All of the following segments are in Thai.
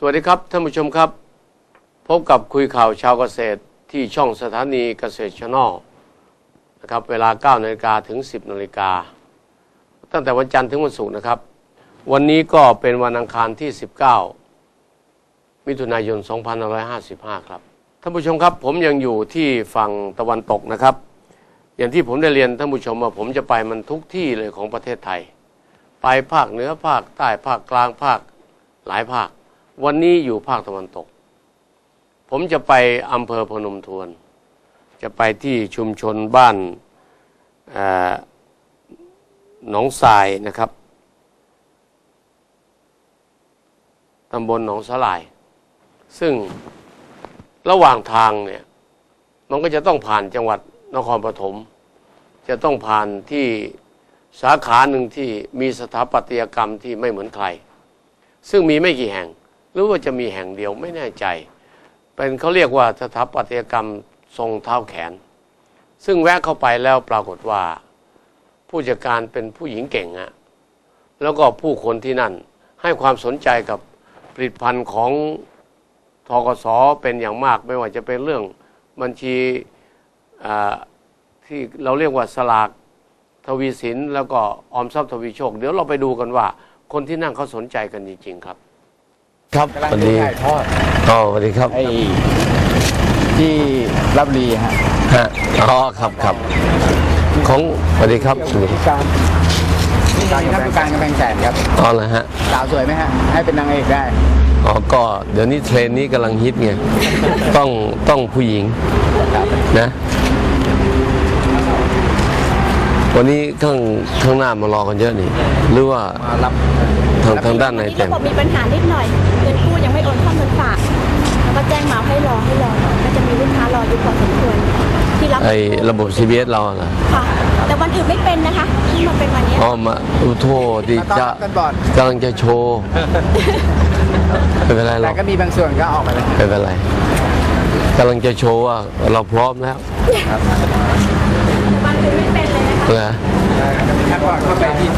สวัสดีครับท่านผู้ชมครับ พบกับคุยข่าวชาวเกษตรที่ช่องสถานีเกษตรชนอลนะครับเวลา9นาฬิกาถึง 10นาฬิกาตั้งแต่วันจันทร์ถึงวันศุกร์นะครับ วันนี้ก็เป็นวันอังคารที่ 19 มิถุนายน 2555 ครับท่านผู้ชมครับ ผมยังอยู่ที่ฝั่งตะวันตกนะครับ อย่างที่ผมได้เรียนท่านผู้ชมว่าผมจะไปมันทุกที่เลยของประเทศไทย ไปภาคเหนือภาคใต้ภาคกลางภาคหลายภาค วันนี้อยู่ภาคตะวันตก ผมจะไปอำเภอพนมทวน จะไปที่ชุมชนบ้านหนองทรายนะครับตำบลหนองสลาย ซึ่งระหว่างทางเนี่ย มันก็จะต้องผ่านจังหวัดนครปฐม จะต้องผ่านที่สาขาหนึ่งที่มีสถาปัตยกรรมที่ไม่เหมือนใคร ซึ่งมีไม่กี่แห่ง หรือว่าจะมีแห่งเดียวไม่แน่ใจ เป็นเขาเรียกว่าสถาปัตยกรรมทรงเท้าแขน ซึ่งแวะเข้าไปแล้วปรากฏว่า ผู้จัดการเป็นผู้หญิงเก่งอะแล้วก็ผู้คนที่นั่นให้ความสนใจกับผลิตภัณฑ์ของทกสเป็นอย่างมากไม่ว่าจะเป็นเรื่องบัญชีที่เราเรียกว่าสลากทวีสินแล้วก็ออมทรัพย์ทวีโชค เดี๋ยวเราไปดูกันว่า คนที่นั่นเขาสนใจกันจริง ๆ ครับ ครับกำลังสวัสจะดีถ่ายทอดอ๋อสวัสดีครับไอ้ที่รับรีฮะฮะอ๋อครับครับของสวัสดีครับสวัสดีการการกำแพงการกำแพงแสนครับอ๋อเหรอฮะสาวสวยไหมฮะ ให้เป็นนางเอกได้ อ๋อก็เดี๋ยวนี้เทรนด์นี้กำลังฮิตไงต้องต้องผู้หญิงครับนะ วันนี้ข้างข้างหน้ามารอกันเยอะนี่หรือว่ามารับทางทางด้านในที่เต็ระมบบมีปัญหานิดหน่อยเงินกู้ยังไม่โอนเข้าเงินฝากแล้วก็แจ้งมาให้รอให้รอหน่อยก็จะมีลูกค้ารออยู่พอสมควรที่รับไอ้ระบบ CBS เราเหรอค่ะแต่วันอื่นไม่เป็นนะคะที่มาเป็นวันเนี้ยอ๋อมาอุโทษดีต้อนจะรับกันบอดกำลังจะโชว์ไม่เป็นไรหรแต่อกก็มีบางส่วนก็ออกไปแล้วไม่เป็นไรกำลังจะโชว์ว่าเราพร้อมแล้ววันอื่นไม่เป็นเลยนะคะเหรอถ้าก่อนเข้าไปที่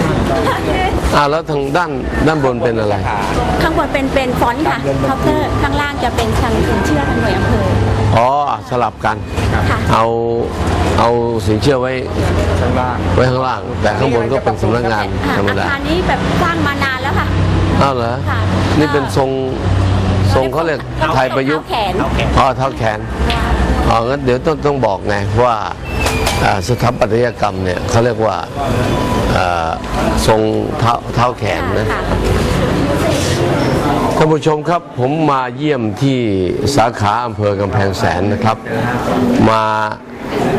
อ่าแล้วทางด้านด้านบนเป็นอะไรขาข้างบนเป็นเป็นฟอนต์ค่ะเคาน์เตอร์ข้างล่างจะเป็นทางสินเชื่อทางหน่วยอำเภออ๋อสลับกัน ค่ะเอาเอาสินเชื่อไว้ข้างล่าง ไว้ข้างล่าง แต่ข้างบนก็เป็นสำนักงานค่ะธรรมอาดาคารนี้แบบสร้างมานานแล้วค่ะ อ้าวเหรอค่ะ นี่เป็นทรงทรงเขาเรียกไทยประยุกต์เท้าแขน อ๋อเท้าแขน อ๋องั้นเดี๋ยวต้องต้องบอกไงว่าสถาปัตยกรรมเนี่ยเขาเรียกว่าทรงเท้าเท้าแขนนะท่านผู้ชมครับผมมาเยี่ยมที่สาขาอำเภอกำแพงแสนนะครับ มา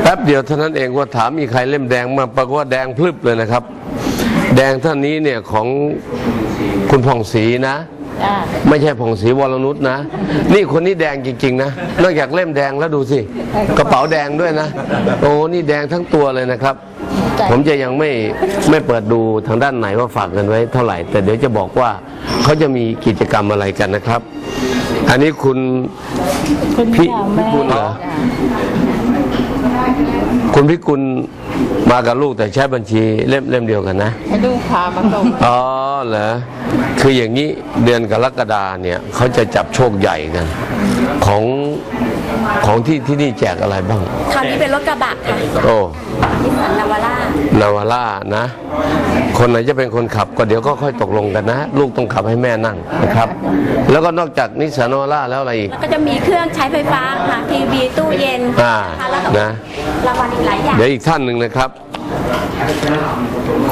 แป๊บเดียวเท่านั้นเองว่าถามมีใครเล่มแดงมาปรากฏว่าแดงพลึบเลยนะครับ แดงท่านนี้เนี่ยของคุณผ่องศรีนะ ไม่ใช่ผ่องศรีวรนุชนะ นี่คนนี้แดงจริง ๆ นะ นอกจากเล่มแดงแล้วดูสิ กระเป๋าแดงด้วยนะ โอ้นี่แดงทั้งตัวเลยนะครับ ผมจะยังไม่ไม่เปิดดูทางด้านไหนว่าฝากเงินไว้เท่าไหร่ แต่เดี๋ยวจะบอกว่าเขาจะมีกิจกรรมอะไรกันนะครับ อันนี้คุณพี่พิกุลเหรอคุณพิกุล มากับลูกแต่ใช้บัญชีเล่มเล่มเดียวกันนะให้ลูกพามาส่งอ๋อเหรอคืออย่างนี้เดือนกรกฎาเนี่ยเขาจะจับโชคใหญ่กัน ของของที่ที่นี่แจกอะไรบ้างคราวนี้เป็นรถกระบะค่ะโอ้นิสสันนาวาร่า นาวาร่านะ คนไหนจะเป็นคนขับก็เดี๋ยวก็ค่อยตกลงกันนะ ลูกต้องขับให้แม่นั่งนะครับ แล้วก็นอกจากนิสสันนาวาร่าแล้วอะไรอีก แล้วก็จะมีเครื่องใช้ไฟฟ้าค่ะทีวีตู้เย็นอ่าค่ะแล้วก็นะ รางวัลอีกหลายอย่าง เดี๋ยวอีกท่านหนึ่งนะครับ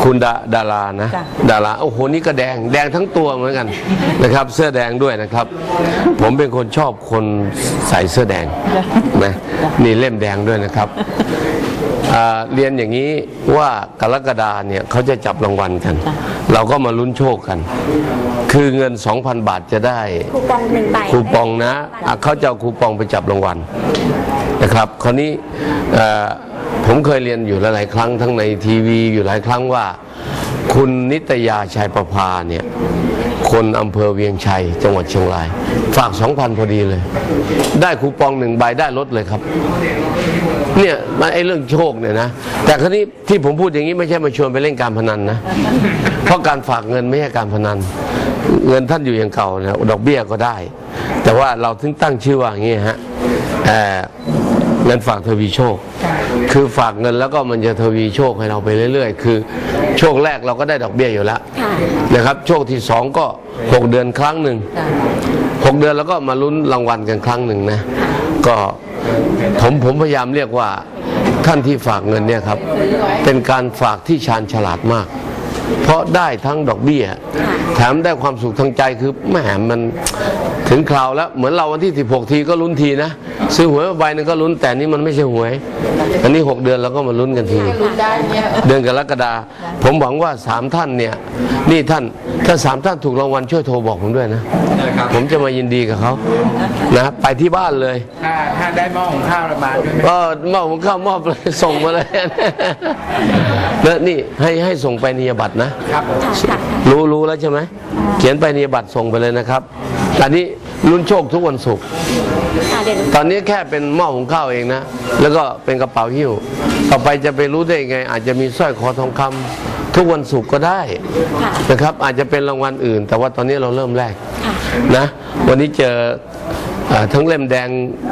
คุณดาดารานะดาราโอ้โหนี่ก็แดงแดงทั้งตัวเหมือนกันนะครับ เสื้อแดงด้วยนะครับ ผมเป็นคนชอบคนใส่เสื้อแดงนะนี่เล่มแดงด้วยนะครับอ่า เรียนอย่างนี้ว่ากรกฎาเนี่ยเขาจะจับรางวัลกัน เราก็มาลุ้นโชคกัน คือเงิน 2,000 บาทจะได้คูปองหนึ่งใบคูปองนะอะเขาจะเอาคูปองไปจับรางวัลนะครับ คราวนี้เอ่อผมเคยเรียนอยู่หลายๆครั้งทั้งในทีวีอยู่หลายครั้งว่า คุณนิตยาชัยประภาเนี่ยคนอำเภอเวียงชัย จังหวัดเชียงราย ฝาก 2,000 พอดีเลย ได้คูปองหนึ่งใบได้รถเลยครับ เนี่ยมันไอ้เรื่องโชคเนี่ยนะแต่คราวนี้ที่ผมพูดอย่างนี้ไม่ใช่มาชวนไปเล่นการพนันนะเพราะการฝากเงินไม่ใช่การพนัน เงินท่านอยู่อย่างเก่านะดอกเบี้ยก็ได้ แต่ว่าเราถึงตั้งชื่อว่าอย่างนี้ฮะเอ่อเงินฝากทวีโชค คือฝากเงินแล้วก็มันจะทวีโชคให้เราไปเรื่อยๆ คือโชคแรกเราก็ได้ดอกเบี้ยอยู่แล้วค่ะนะครับ โชคที่สองก็หกเดือนครั้งหนึ่งหกเดือนแล้วก็มาลุ้นรางวัลกันครั้งหนึ่งนะ ก็ ผมผมพยายามเรียกว่าท่านที่ฝากเงินเนี่ยครับ เป็นการฝากที่ชาญฉลาดมาก เพราะได้ทั้งดอกเบี้ย แถมได้ความสุขทางใจคือแหมมันถึงคราวแล้ว เหมือนเราวันที่ 16 ทีก็ลุ้นทีนะ ซื้อหวยมาใบหนึงก็ลุ้นแต่นี่มันไม่ใช่หวย อันนี้ 6 เดือนเราก็มาลุ้นกันที เดือนกรกฎาผมหวังว่าสามท่านเนี่ย นี่ท่าน ถ้าสามท่านถูกรางวัลช่วยโทรบอกผมด้วยนะ ผมจะมายินดีกับเขานะไปที่บ้านเลย ถ้าถ้าได้หม้อของข้าวเรามาด้วยไหมก็มอบผมเข้ามอบเลยส่งมาเลยแล้วนี่ให้ให้ส่งไปนิยบัตรนะ ครับผมค่ะค่ะรู้รู้แล้วใช่ไหมเขียนไปนิยบัตรส่งไปเลยนะครับอันนี้ลุ้นโชคทุกวันศุกร์ค่ะเดี๋ยวตอนนี้แค่เป็นหม้อหุงข้าวเองนะ แล้วก็เป็นกระเป๋าหิ้ว ต่อไปจะไปรู้ได้ไง อาจจะมีสร้อยคอทองคำ ทุกวันศุกร์ก็ได้ค่ะนะครับ อาจจะเป็นรางวัลอื่น แต่ว่าตอนนี้เราเริ่มแรกค่ะนะวันนี้เจอเอ่อทั้งเล่มแดง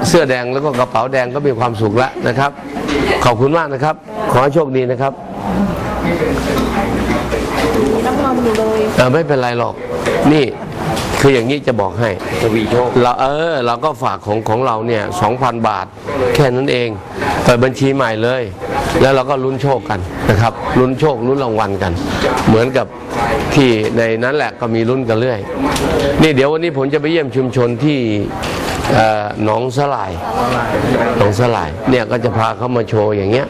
เสื้อแดงแล้วก็กระเป๋าแดงก็มีความสุขแล้วนะครับ ขอบคุณมากนะครับ ขอให้โชคดีนะครับต้องงอมอยู่เลยเออไม่เป็นไรหรอก นี่คืออย่างนี้จะบอกให้ทวีโชคเราเออ เราก็ฝากของของเราเนี่ยสองพันบาท แค่นั้นเองเปิดบัญชีใหม่เลย แล้วเราก็ลุ้นโชคกันนะครับลุ้นโชคลุ้นรางวัลกัน เหมือนกับที่ในนั้นแหละก็มีลุ้นกันเรื่อย นี่เดี๋ยววันนี้ผมจะไปเยี่ยมชุมชนที่เอ่อหนองสลายหนองสลายเนี่ยก็จะพาเขามาโชว์อย่างเงี้ย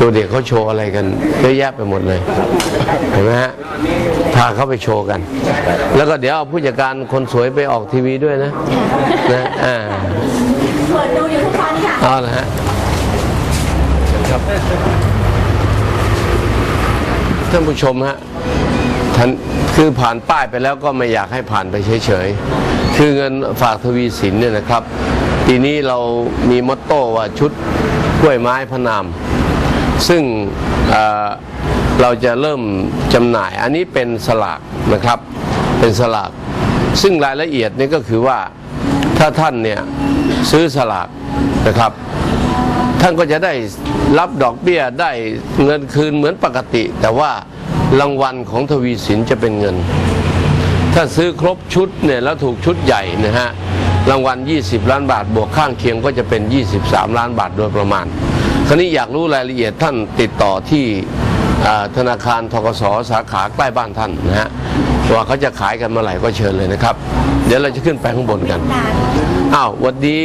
ดูเด็กเขาโชว์อะไรกันเยอะแยะไปหมดเลยเห็นไหมฮะพาเขาไปโชว์กัน แล้วก็เดี๋ยวเอาผู้จัดการคนสวยไปออกทีวีด้วยนะนะอ่าเปิดดูอยู่ทุกวันค่ะเอาละฮะ ครับท่านผู้ชมฮะท่านคือผ่านป้ายไปแล้วก็ไม่อยากให้ผ่านไปเฉยๆ คือเงินฝากทวีสินเนี่ยนะครับ ปีนี้เรามีมอตโต้ว่าชุดกล้วยไม้พนาม ซึ่งเเราจะเริ่มจำหน่าย อันนี้เป็นสลากนะครับ เป็นสลาก ซึ่งรายละเอียดนี่ก็คือว่าถ้าท่านเนี่ยซื้อสลากนะครับ ท่านก็จะได้รับดอกเบี้ยได้เงินคืนเหมือนปกติ แต่ว่ารางวัลของทวีสินจะเป็นเงิน ถ้าซื้อครบชุดเนี่ยแล้วถูกชุดใหญ่นะฮะรางวัล 20 ล้านบาท บวกข้างเคียงก็จะเป็น 23 ล้านบาทโดยประมาณคราวนี้อยากรู้รายละเอียดท่านติดต่อที่ธนาคารทกสสาขาใกล้บ้านท่านนะฮะ ว่าเขาจะขายกันเมื่อไหร่ก็เชิญเลยนะครับ เดี๋ยวเราจะขึ้นไปข้างบนกันอ้าวหวัดดี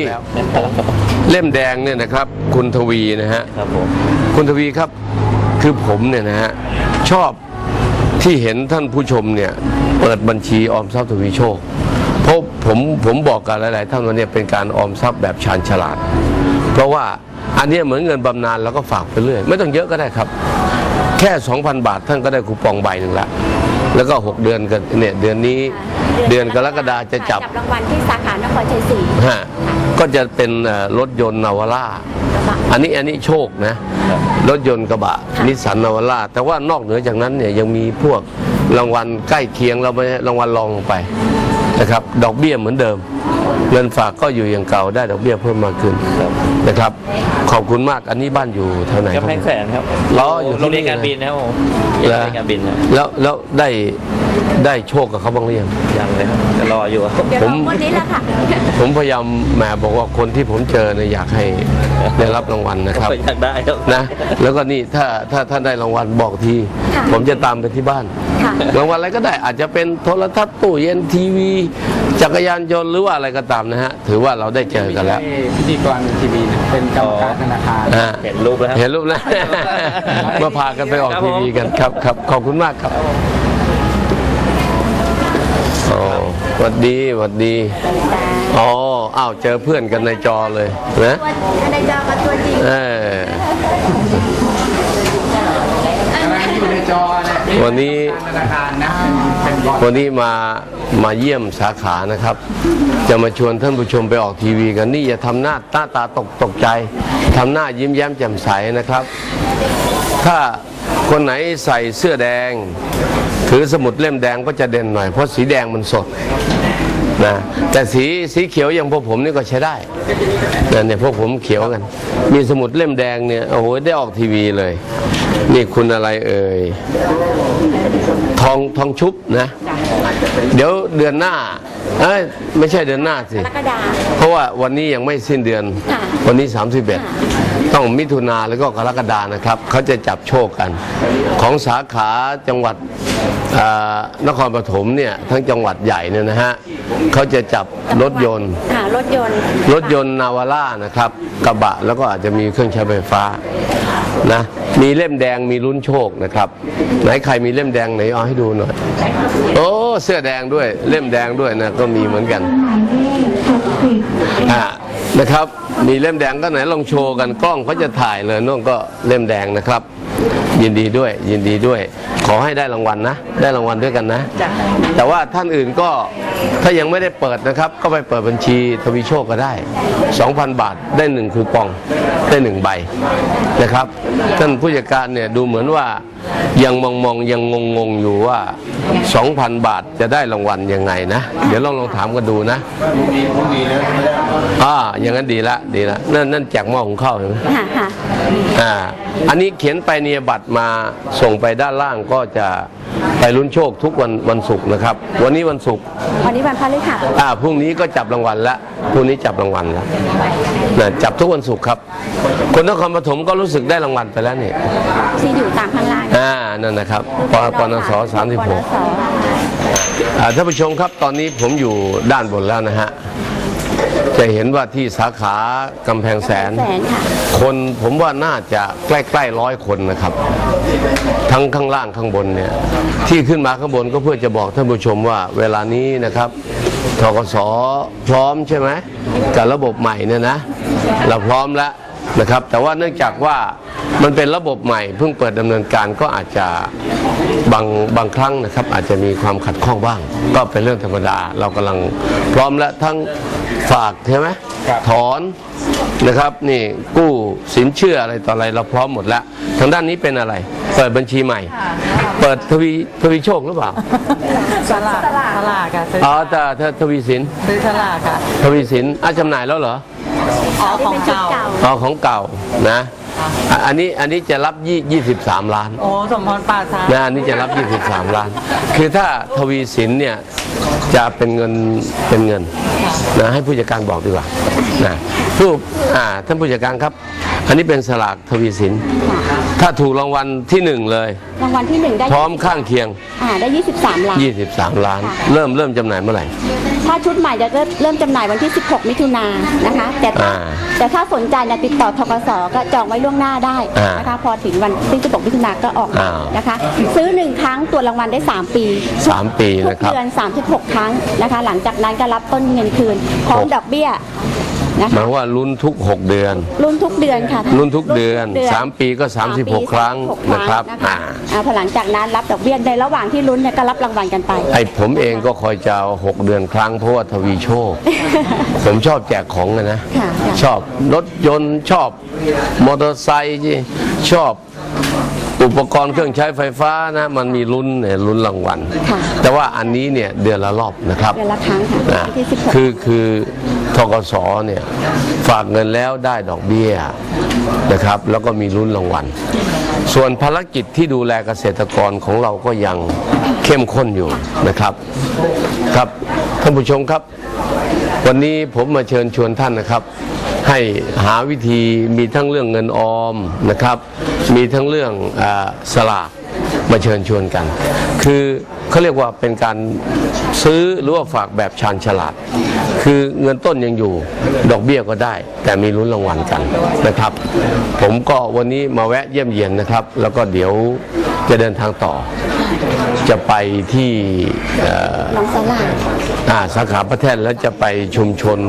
เล่มแดงเนี่ยนะครับ คุณทวีนะฮะครับผมคุณทวีครับคือผมเนี่ยนะฮะชอบที่เห็นท่านผู้ชมเนี่ยเปิดบัญชีออมทรัพย์ทวีโชคเพราะผมผมบอกกับหลาย ๆ ท่านว่าเนี่ยเป็นการออมทรัพย์แบบชาญฉลาด เพราะว่าอันเนี้ยเหมือนเงินบำนาญแล้วก็ฝากไปเรื่อย ไม่ต้องเยอะก็ได้ครับ แค่ 2,000 บาทท่านก็ได้คูปองใบหนึ่งละ แล้วก็ 6 เดือนกันเนี่ยเดือนนี้เดือนกรกฎาจะจับจับรางวัลที่สาขานครชัยศรีฮะก็จะเป็นเอ่อรถยนต์นาวาร่ากระบะอันนี้อันนี้โชคนะ รถยนต์กระบะนิสสันนาวาร่าแต่ว่านอกเหนือจากนั้นเนี่ยยังมีพวกรางวัลใกล้เคียงเราไปรางวัลรองลงไปนะครับ ดอกเบี้ยเหมือนเดิม เงินฝากก็อยู่อย่างเก่าได้ดอกเบี้ยเพิ่มมากขึ้นนะครับ ขอบคุณมากอันนี้บ้านอยู่แถวไหนครับกำแพงแสนครับล้ออยู่ที่โรงเรียนนี่การบินนะครับผมเหรอโรงเรียนการบินนะแล้วแล้วได้ได้โชคกับเขาบ้างหรือยัง ยังเลยครับจะรออยู่ครับ เดี๋ยวผมรอวันนี้แหละค่ะ ผมพยายามแหมบอกว่าคนที่ผมเจอเนี่ยอยากให้ได้รับรางวัลนะครับ อยากได้ครับ นะแล้วก็นี่ถ้าถ้าท่านได้รางวัลบอกที ค่ะ ผมจะตามไปที่บ้าน ค่ะ รางวัลอะไรก็ได้อาจจะเป็นโทรทัศน์ตู้เย็นทีวี จักรยานยนต์หรือว่าอะไรก็ตามนะฮะ ถือว่าเราได้เจอกันแล้ว พิธีกรทีวีนะเป็นกรรมการธนาคาร อ่าเห็นรูปแล้วครับ เห็นรูปแล้ว มาพากันไปออกครับทีผมวีกันครับครับขอบคุณมากครับโอ้หวัดดีหวัดดีอ๋ออ้าวเจอเพื่อนกันในจอเลยนะ ตัวในจอกับตัวจริง เออ วันนี้ธนาคารนะเป็นเป็นบอลวันนี้มามาเยี่ยมสาขานะครับ จะมาชวนท่านผู้ชมไปออกทีวีกันนี่อย่าทำหน้าตาตาตกตกใจทำหน้ายิ้มแย้มแจ่มใสนะครับ ถ้าคนไหนใส่เสื้อแดง ถือสมุดเล่มแดงก็จะเด่นหน่อย เพราะสีแดงมันสด นะแต่สีสีเขียวอย่างพวกผมนี่ก็ใช้ได้นะเนี่ยพวกผมเขียวกัน มีสมุดเล่มแดงเนี่ยโอ้โหได้ออกทีวีเลย นี่คุณอะไรเอ่ยทองทองชุบนะ เดี๋ยวเดือนหน้าเอ้ยไม่ใช่เดือนหน้าสิกรกฎาเพราะว่าวันนี้ยังไม่สิ้นเดือนค่ะวันนี้ 31 ต้องมิถุนาแล้วก็กรกฎานะครับ เขาจะจับโชคกัน ของสาขาจังหวัดอ่า นครปฐมเนี่ยทั้งจังหวัดใหญ่เนี่ยนะฮะเขาจะจับรถยนต์ ค่ะรถยนต์รถยนต์นาวาร่านะครับกระบะแล้วก็อาจจะมีเครื่องใช้ไฟฟ้านะมีเล่มแดงมีลุ้นโชคนะครับ ไหนใครมีเล่มแดงไหนเอาให้ดูหน่อย โอ้เสื้อแดงด้วยเล่มแดงด้วยนะก็มีเหมือนกันอ่านะครับ มีเล่มแดงก็ไหนลองโชว์กันกล้องเขาจะถ่ายเลยนู่นก็เล่มแดงนะครับ ยินดีด้วยยินดีด้วย ขอให้ได้รางวัลนะ ได้รางวัลด้วยกันนะ แต่ว่าท่านอื่นก็ ถ้ายังไม่ได้เปิดนะครับ ก็ไปเปิดบัญชีทวีโชคก็ได้ 2,000 บาทได้หนึ่งคูปองได้หนึ่งใบนะครับ ท่านผู้จัดการเนี่ยดูเหมือนว่ายังมองมองๆยังงงงๆอยู่ว่า 2,000 บาทจะได้รางวัลยังไงนะ เดี๋ยวลองลองถามกันดูนะอ่าอย่างนั้นดีละดีละนั่นนั่นแจกหม้อหุงข้าวเห็นไหมค่ะค่ะอ่าอันนี้เขียนไปเนียบัตรมาส่งไปด้านล่างก็จะไปลุ้นโชคทุกวันวันศุกร์นะครับ วันนี้วันศุกร์วันนี้วันพฤหัสอ่าพรุ่งนี้ก็จับรางวัลละพรุ่งนี้จับรางวัลละนะจับทุกวันศุกร์ครับ คนนครปฐมก็รู้สึกได้รางวัลไปแล้วนี่ที่อยู่ตามข้างล่างอ่านั่นนะครับปปนสสามสิบหกปนสอ่าท่านผู้ชมครับตอนนี้ผมอยู่ด้านบนแล้วนะฮะ จะเห็นว่าที่สาขากำแพงแสน แสนค่ะ คนผมว่าน่าจะใกล้ๆร้อยคนนะครับ ทั้งข้างล่างข้างบนเนี่ยที่ขึ้นมาข้างบนก็เพื่อจะบอกท่านผู้ชมว่าเวลานี้นะครับทกสพร้อมใช่ไหมกับระบบใหม่เนี่ยนะ เราพร้อมแล้ว นะครับ แต่ว่าเนื่องจากว่ามันเป็นระบบใหม่เพิ่งเปิดดำเนินการก็อาจจะบางบางครั้งนะครับ อาจจะมีความขัดข้องบ้าง ก็เป็นเรื่องธรรมดา เรากำลังพร้อมแล้วทั้งฝากใช่ไหมถอนนะครับนี่กู้สินเชื่ออะไรต่ออะไรเราพร้อมหมดแล้ว ทางด้านนี้เป็นอะไร เปิดบัญชีใหม่ เปิดทวีทวีโชคหรือเปล่าสลากสลากค่ะซื้ออ๋อแต่ถ้าทวีสินซื้อสลากค่ะทวีสินอาจำหน่ายแล้วเหรอ อ๋อของเป็นชุดเก่าเก่าอ๋อของเก่านะอะอันนี้อันนี้จะรับยี่23 ล้านโอ้สมพรปราชานะอันนี้จะรับ 23 ล้าน คือถ้าทวีสินเนี่ยจะเป็นเงินเป็นเงินนะให้ผู้จัดการบอกดีกว่านะผู้อ่าท่านผู้จัดการครับ อันนี้เป็นสลากทวีสิน ถ้าถูกรางวัลที่หนึ่งเลย รางวัลที่หนึ่งได้พร้อมข้างเคียง อ่าได้ 23 ล้าน 23 ล้าน เริ่มเริ่มจำหน่ายเมื่อไหร่ ถ้าชุดใหม่จะเริ่มจำหน่ายวันที่ 16 มิถุนายนนะคะ แต่ถ้าอ่าแต่ถ้าสนใจเนี่ยติดต่อทกสก็จองไว้ล่วงหน้าได้อ่านนะคะ พอถึงวันที่16มิถุนายนก็ออกอ้าว นะคะ ซื้อหนึ่งครั้งตัวรางวัลได้ 3 ปี สามปีทุกนะครับ เดือน36 ครั้งนะคะ หลังจากนั้นก็รับต้นเงินคืนพร้อมหกดอกเบี้ย นะหมาคะยว่าลุ้นทุก 6 เดือน รุ่นทุกเดือนค่ะรุ่นทุกเดือนรุ่3ปีก็สามปี36ครั้ง36นะครับนะคะอ่า อ่าพอหลังจากนั้นรับดอกเบี้ยในระหว่างที่ลุ้นเนี่ยก็รับรางวัลกันไป ไอผมเองก็คอยจะเอา6เดือนครั้งเพราะว่าทวีโชค ผมชอบแจกของอะนะ ค่ะค่ะ ชอบรถยนต์ชอบมอเตอร์ไซค์ชอบอุปกรณ์เครื่องใช้ไฟฟ้านะ มันมีลุ้นเนี่ยลุ้นรางวัล ค่ะ แต่ว่าอันนี้เนี่ยเดือนละรอบนะครับ เดือนละครั้งค่ะนะวันที่16 คือคือ ทกสเนี่ยฝากเงินแล้วได้ดอกเบี้ยนะครับ แล้วก็มีลุ้นรางวัล ส่วนภารกิจที่ดูแลเกษตรกรของเราก็ยังเข้มข้นอยู่นะครับครับท่านผู้ชมครับ วันนี้ผมมาเชิญชวนท่านนะครับ ให้หาวิธีมีทั้งเรื่องเงินออมนะครับ มีทั้งเรื่องอาสลากมาเชิญชวนกัน คือ เขาเรียกว่าเป็นการซื้อหรือว่าฝากแบบชาญฉลาด คือเงินต้นยังอยู่ดอกเบี้ยก็ได้ แต่มีลุ้นรางวัลกันนะครับ ผมก็วันนี้มาแวะเยี่ยมเยียนนะครับ แล้วก็เดี๋ยวจะเดินทางต่อ จะไปที่เอ่อน้องสลายอ่าสาขาพระแท่นแล้วจะไปชุมชน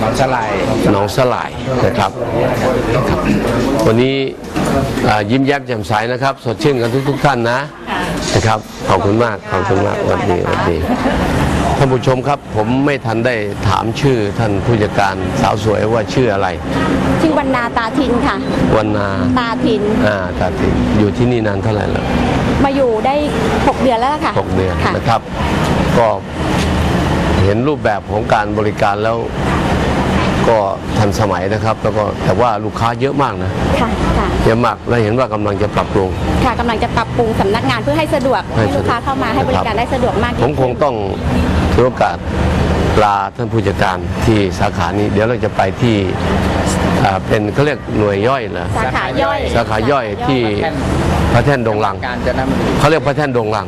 หนองสลายหนองสลายนะครับครับวันนี้อ่ายิ้มแย้มแจ่มใสนะครับ สดชื่นกันทุก ๆ ท่านนะ นะครับ ขอบคุณมาก ขอบคุณมากสวัสดีสวัสดี ท่านผู้ชมครับ ผมไม่ทันได้ถามชื่อท่านผู้จัดการสาวสวยว่าชื่ออะไร ชื่อวรรณาตาทินค่ะ วันนา ตาทิน อ่า ตาติน อยู่ที่นี่นานเท่าไหร่แล้ว มาอยู่ได้ 6 เดือนแล้วล่ะค่ะ หกเดือนค่ะ นะครับ ก็เห็นรูปแบบของการบริการแล้ว ก็ทันสมัยนะครับ แล้วก็แต่ว่าลูกค้าเยอะมากนะค่ะค่ะเยอะมากและเห็นว่ากำลังจะปรับปรุงค่ะกำลังจะปรับปรุงสำนักงานเพื่อให้สะดวกให้ให้ลูกค้าเข้ามาให้บริการได้สะดวกมากผมคงต้องถือโอกาสลาท่านผู้จัดการที่สาขานี้ เดี๋ยวเราจะไปที่อ่าเป็นเขาเรียกหน่วยย่อยเหรอสาขาย่อย สาขาย่อยที่พระแท่นดงลังการจะนำบุรีเขาเรียกพระแท่นดงลัง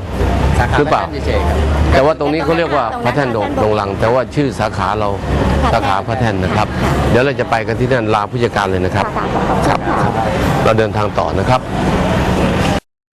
สาขาหรือเปล่าแม่นเฉยๆครับแต่ว่าตรงนี้เขาเรียกว่าพระแท่นดงดงลัง แต่ว่าชื่อสาขาเราสาขาพระแท่นนะครับ เดี๋ยวเราจะไปกันที่นั่นลาผู้จัดการเลยนะครับค่ะขอบคุณครับค่ะ เราเดินทางต่อนะครับค